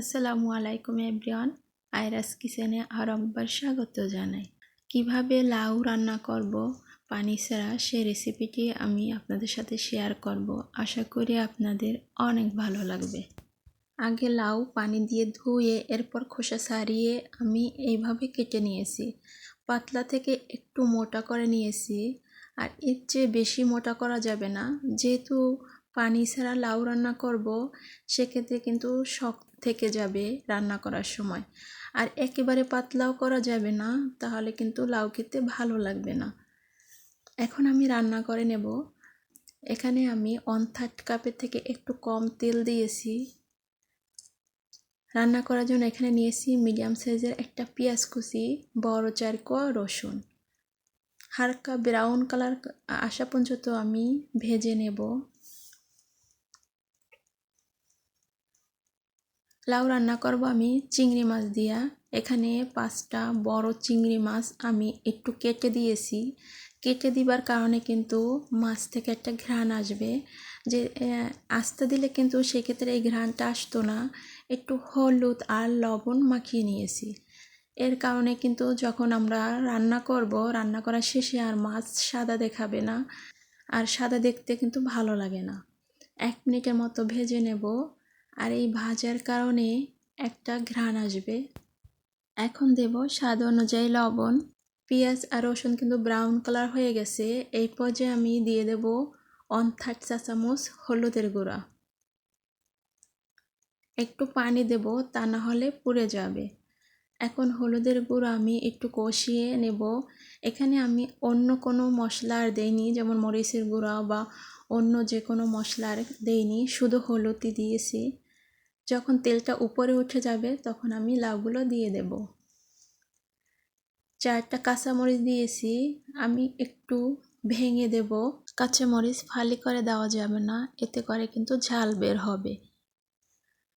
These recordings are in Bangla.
আসসালামু আলাইকুম এভরিওয়ান। আয়রাস কিচেনে আর একবার স্বাগত জানাই। কীভাবে লাউ রান্না করব, পানি ছাড়া সেই রেসিপিটি আমি আপনাদের সাথে শেয়ার করব, আশা করি আপনাদের অনেক ভালো লাগবে। আগে লাউ পানি দিয়ে ধুয়ে, এরপর খোসা ছাড়িয়ে আমি এইভাবে কেটে নিয়েছি। পাতলা থেকে একটু মোটা করে নিয়েছি, আর এর চেয়ে বেশি মোটা করা যাবে না, যেহেতু পানি ছাড়া লাউ রান্না করব, সেক্ষেত্রে কিন্তু শক্ত থেকে যাবে রান্না করার সময়। আর একেবারে পাতলাও করা যাবে না, তাহলে কিন্তু লাউ খেতে ভালো লাগবে না। এখন আমি রান্না করে নেব। এখানে আমি ওয়ান থার্ড কাপের থেকে একটু কম তেল দিয়েছি। রান্না করার জন্য এখানে নিয়েছি মিডিয়াম সাইজের একটা পেঁয়াজ কুচি, বড় চার কোয়া রসুন। হালকা ব্রাউন কালার আসা পর্যন্ত আমি ভেজে নেব। লাউ রান্না করব আমি চিংড়ি মাছ দিয়া। এখানে পাঁচটা বড় চিংড়ি মাছ আমি একটু কেটে দিয়েছি। কেটে দিবার কারণে কিন্তু মাছ থেকে একটা ঘ্রাণ আসবে। যে আস্তে দিলে কিন্তু সেক্ষেত্রে এই ঘ্রাণটা আসতো না। একটু হলুদ আর লবণ মাখিয়ে নিয়েছি। এর কারণে কিন্তু যখন আমরা রান্না করব, রান্না করার শেষে আর মাছ সাদা দেখাবে না। আর সাদা দেখতে কিন্তু ভালো লাগে না। এক মিনিটের মতো ভেজে নেব। আর এই ভাজার কারণে একটা ঘ্রাণ আসবে। এখন দেব স্বাদ অনুযায়ী লবণ, পেঁয়াজ আর রসুন কিন্তু ব্রাউন কালার হয়ে গেছে। এই পর্যায়ে আমি দিয়ে দেব ওয়ান থার্ড চা চামচ হলুদের গুঁড়া। একটু পানি দেব, তা না হলে পুড়ে যাবে। এখন হলুদের গুঁড়ো আমি একটু কষিয়ে নেব। এখানে আমি অন্য কোনো মশলা আর দেইনি, যেমন মরিচের গুঁড়া বা অন্য যে কোনো মশলা আর দেইনি, শুধু হলুদই দিয়েছি। যখন তেলটা উপরে উঠে যাবে, তখন আমি লাউগুলো দিয়ে দেব। চারটা কাঁচামরিচ দিয়েছি, আমি একটু ভেঙে দেব। কাঁচামরিচ ফালি করে দেওয়া যাবে না, এতে করে কিন্তু ঝাল বের হবে।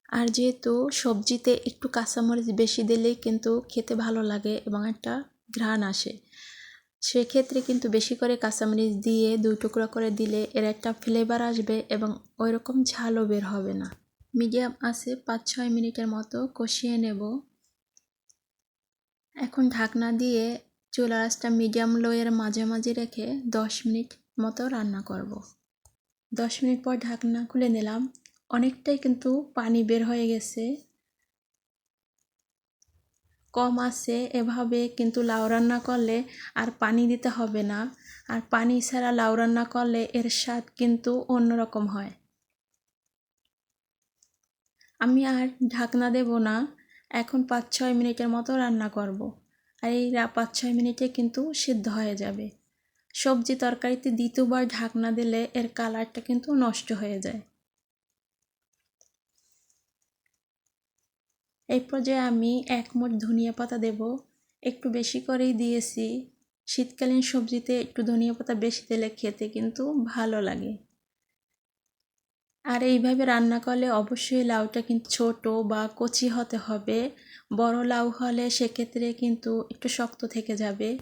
আর যেহেতু সবজিতে একটু কাঁচামরিচ বেশি দিলেই কিন্তু খেতে ভালো লাগে এবং একটা ঘ্রাণ আসে, সেক্ষেত্রে কিন্তু বেশি করে কাঁচামরিচ দিয়ে দুই টুকরো করে দিলে এর একটা ফ্লেভার আসবে এবং ওই রকম ঝালও বের হবে না। মিডিয়াম আছে পাঁচ ছয় মিনিটের মতো কষিয়ে নেব। এখন ঢাকনা দিয়ে চুলা আঁচটা মিডিয়াম লোয়ের মাঝামাঝি রেখে দশ মিনিট মতো রান্না করব। দশ মিনিট পর ঢাকনা খুলে নিলাম। অনেকটাই কিন্তু পানি বের হয়ে গেছে। কম আছে, এভাবে কিন্তু লাউ রান্না করলে আর পানি দিতে হবে না। আর পানি ছাড়া লাউ রান্না করলে এর স্বাদ কিন্তু অন্যরকম হয়। আমি আর ঢাকনা দেব না, এখন পাঁচ ছয় মিনিটের মতো রান্না করব। আর এই পাঁচ ছয় মিনিটে কিন্তু সিদ্ধ হয়ে যাবে। সবজি তরকারিতে দ্বিতীয়বার ঢাকনা দিলে এর কালারটা কিন্তু নষ্ট হয়ে যায়। এই পর্যায়ে আমি এক মুঠ ধনিয়া পাতা দেব। একটু বেশি করেই দিয়েছি। শীতকালীন সবজিতে একটু ধনিয়া পাতা বেশি দিলে খেতে কিন্তু ভালো লাগে। আর এইভাবে রান্না করলে অবশ্যই লাউটা কিন্তু ছোট বা কচি হতে হবে। বড় লাউ হলে সেক্ষেত্রে কিন্তু একটু শক্ত থেকে যাবে।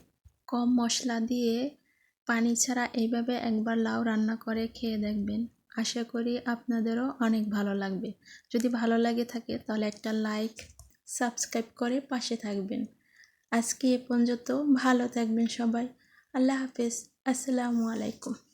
কম মশলা দিয়ে পানি ছাড়া এইভাবে একবার লাউ রান্না করে খেয়ে দেখবেন। আশা করি আপনাদেরও অনেক ভালো লাগবে। যদি ভালো লাগে থাকে তাহলে একটা লাইক, সাবস্ক্রাইব করে পাশে থাকবেন। আজকে এ পর্যন্ত ভালো থাকবেন সবাই। আল্লাহ হাফেজ। আসসালামু আলাইকুম।